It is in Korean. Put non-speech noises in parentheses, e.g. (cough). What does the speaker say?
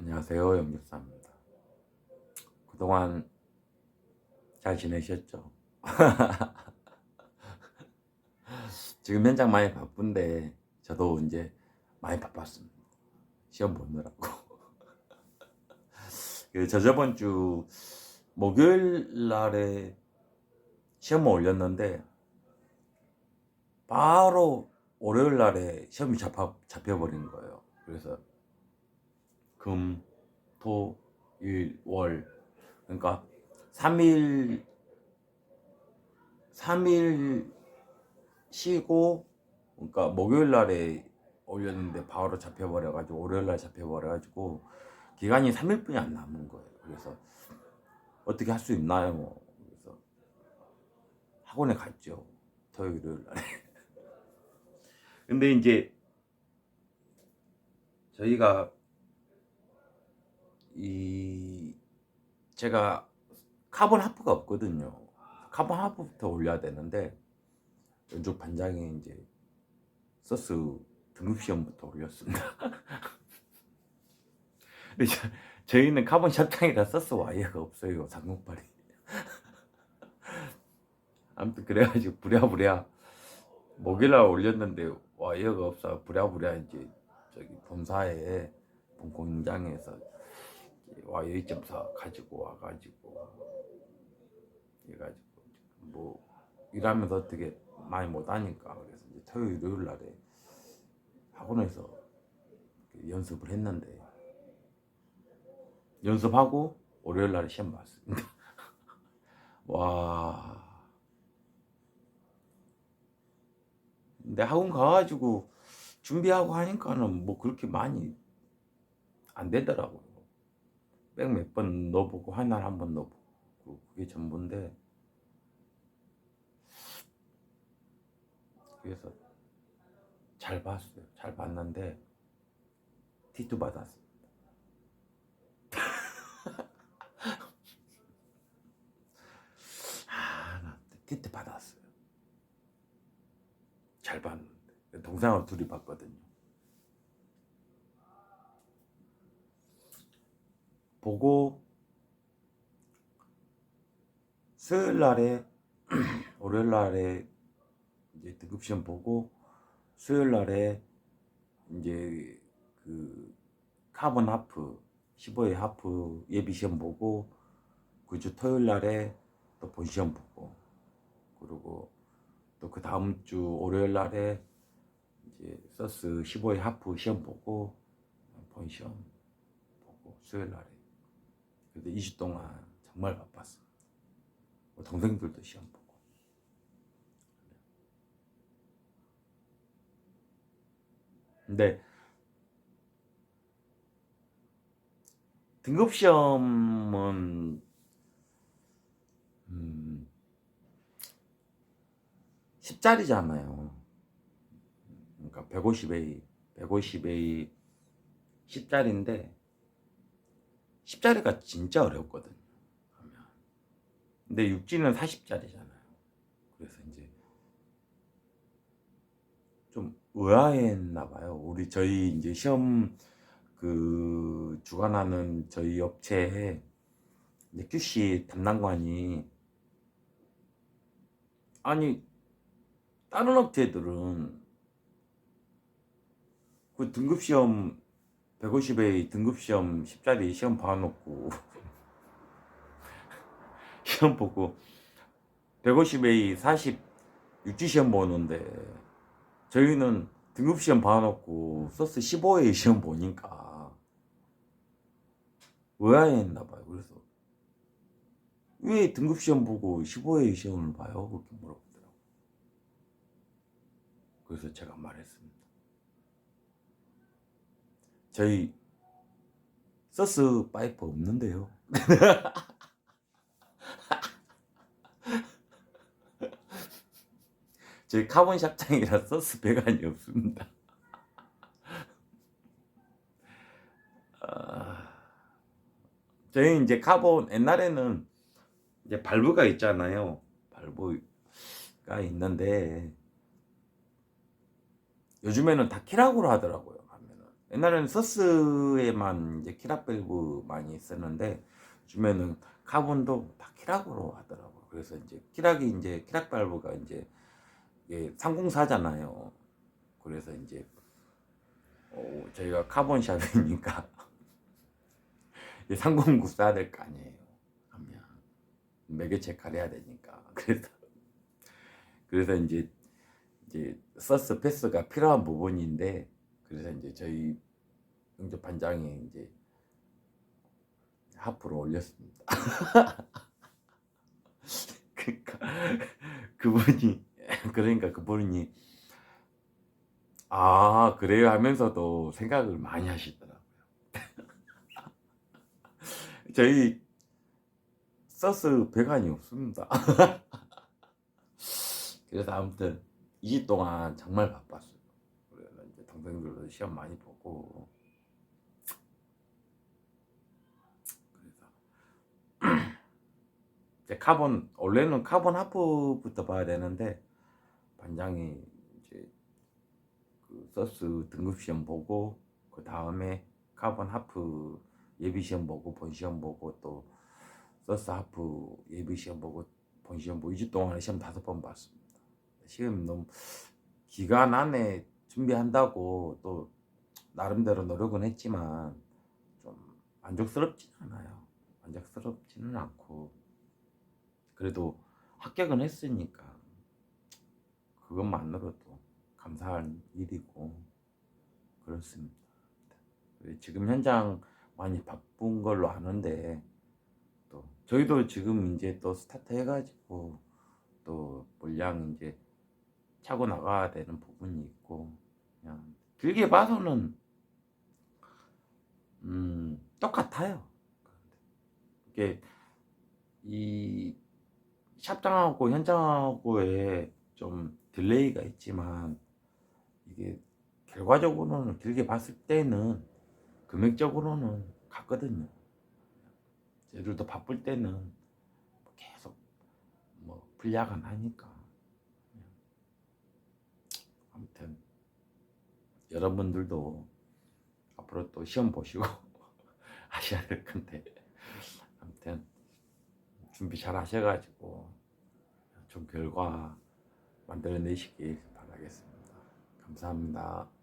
안녕하세요 영육사입니다. 그동안 잘 지내셨죠? (laughs) 지금 현장 많이 바쁜데 저도 이제 많이 바빴습니다. 시험 보느라고. (laughs) 그저 저번 주 목요일 날에 시험을 올렸는데 바로 월요일 날에 시험이 잡혀, 잡혀버린 거예요. 그래서 금, 토, 일, 월. 그러니까 3일, 3일 쉬고, 그러니까 목요일 날에 올렸는데 바로 잡혀버려 가지고, 월요일 날 잡혀버려 가지고, 기간이 3일뿐이 안 남은 거예요. 그래서 어떻게 할 수 있나요? 그래서 학원에 갔죠. 토요일, 일 날에. (laughs) 근데 이제 저희가 이 제가 카본 하프가 없거든요. 카본 하프부터 올려야 되는데 연죽 반장이 이제 서스 등급 시험부터 올렸습니다. (laughs) 근데 저, 저희는 카본 샵장이라 서스 와이어가 없어요. 상공팔이. (laughs) 아무튼 그래가지고 부랴부랴 목요일날 올렸는데 와이어가 없어 부랴부랴 이제 저기 본사에 본 공장에서 와이어 2.4 가지고 와가지고 해가지고 뭐 일하면서 어떻게 많이 못하니까 그래서 이제 토요일 일요일 날에 학원에서 그 연습을 했는데 연습하고 월요일 날에 시험 봤습니다. (laughs) 와. 근데 학원 가가지고 준비하고 하니까는 뭐 그렇게 많이 안 되더라고요. 백 몇 번 넣어보고 하나를 한번 넣어보고 그게 전부인데 그래서 잘 봤어요. 잘 봤는데 티투 받았습니다. (laughs) 아, 나 티투 받았어요. 잘 봤는데 동생하고 둘이 봤거든요. 보고 수요일 날에 (clears throat) 월요일 날에 이제 등급 시험 보고 수요일 날에 이제 그 카본 하프 15회 하프 예비 시험 보고 그 주 토요일 날에 또 본 시험 보고 그리고 또 그 다음 주 월요일 날에 이제 서스 15회 하프 시험 보고 본 시험 보고 수요일 날에 그래도 2주 동안 정말 바빴습니다. 뭐 동생들도 시험 보고. 근데 등급 시험은 음, 10짜리잖아요. 그러니까 150A, 150A 10짜리인데 10짜리가 진짜 어렵거든요. 근데 6G는 40짜리잖아요. 그래서 이제 좀 의아했나 봐요. 우리 저희 이제 시험 그 주관하는 저희 업체에 이제 QC 담당관이 아니 다른 업체들은 그 등급 시험 150에 등급 시험 10짜리 시험 봐놓고 (laughs) 시험 보고 150에 40 육지 시험 보는데 저희는 등급 시험 봐놓고 서스 15회 시험 보니까 의아했나 봐요. 그래서 왜 등급 시험 보고 15회 시험을 봐요? 그렇게 물어보더라고. 그래서 제가 말했습니다. 저희 서스 파이프 없는데요. (laughs) 저희 카본 샵장이라 서스 배관이 없습니다. 아, 저희 이제 카본 옛날에는 이제 발브가 있잖아요. 발브가 있는데 요즘에는 다 키라고로 하더라고요. 옛날에는 서스에만 이제 키락 밸브 많이 썼는데 요즘에는 카본도 다 키락으로 하더라고. 그래서 이제 키락이 이제 키락 밸브가 이제 이게 상공사잖아요. 그래서 이제 어, 저희가 카본 샵이니까 (laughs) 이 상공구 써야 될거 아니에요. 하면 매개체 가려야 되니까. (laughs) 그래서 그래서 이제 이제 서스 패스가 필요한 부분인데 그래서 이제 저희 응접 반장이 이제 하프로 올렸습니다. (laughs) 그러니까 그분이 그러니까 그분이 아 그래요 하면서도 생각을 많이 하시더라고요. (laughs) 저희 서스 배관이 없습니다. (laughs) 그래서 아무튼 2주 동안 정말 바빴어요. 동생들도 시험 많이 보고 그래서 (clears throat) 이제 카본 원래는 카본 하프부터 봐야 되는데 반장이 이제 그 서스 등급 시험 보고 그 다음에 카본 하프 예비 시험 보고 본 시험 보고 또 서스 하프 예비 시험 보고 본 시험 보고 2주 동안 시험 다섯 번 봤습니다. 시험 너무 기간 안에 준비한다고 또 나름대로 노력은 했지만 좀 만족스럽지는 않아요. 만족스럽지는 않고 그래도 합격은 했으니까 그것만으로도 감사한 일이고 그렇습니다. 지금 현장 많이 바쁜 걸로 아는데 또 저희도 지금 이제 또 스타트 해가지고 또 물량 이제 차고 나가야 되는 부분이 있고 그냥 길게 봐서는 음 똑같아요. 이게 이 샵장하고 현장하고의 좀 딜레이가 있지만 이게 결과적으로는 길게 봤을 때는 금액적으로는 같거든요. 저희들도 바쁠 때는 계속 뭐 불야간 하니까 아무튼 여러분들도 앞으로 또 시험 보시고 (laughs) 하셔야 될 건데 아무튼 준비 잘 하셔가지고 좋은 결과 만들어내시길 바라겠습니다. 감사합니다.